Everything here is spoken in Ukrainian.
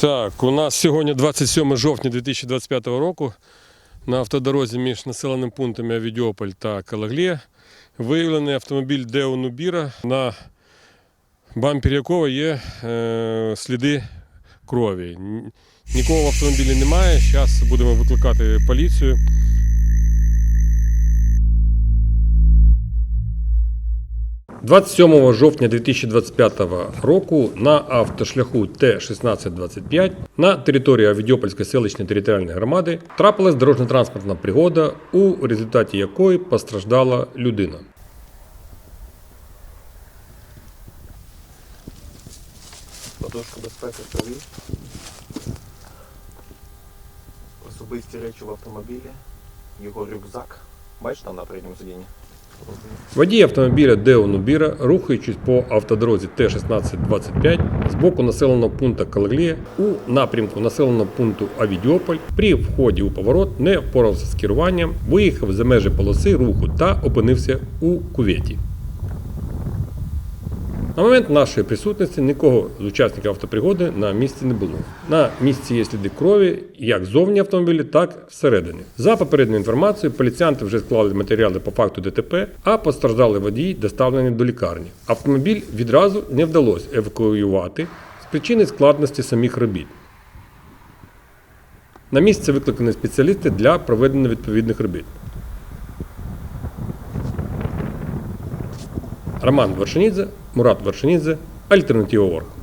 Так, у нас сьогодні 27 жовтня 2025 року. На автодорозі між населеними пунктами Авідіополь та Калаглія виявлений автомобіль Део Нубіра, на бампері якого є е, сліди крові. Нікого в автомобілі немає. Зараз будемо викликати поліцію. – 27 жовтня 2025 року на автошляху Т-1625 на території Авідіопольської селищної територіальної громади трапилась дорожньо-транспортна пригода, у результаті якої постраждала людина. Подушка безпеки тобі. Особисті речі в автомобілі. Його рюкзак. Бачиш там на передньому сидінні? Водій автомобіля Део Нубіра, рухаючись по автодорозі Т-1625 з боку населеного пункту Калаглія у напрямку населеного пункту Авідіополь при вході у поворот не впорався з керуванням, виїхав за межі полоси руху та опинився у куветі. На момент нашої присутності нікого з учасників автопригоди на місці не було. На місці є сліди крові як зовні автомобіля, так і всередині. За попередньою інформацією, поліціянти вже склали матеріали по факту ДТП, а постраждалий водій доставлений до лікарні. Автомобіль відразу не вдалося евакуювати з причини складності самих робіт. На місце викликані спеціалісти для проведення відповідних робіт. Роман Вершинідзе, Мурат Вершинідзе, Альтернатива Орг.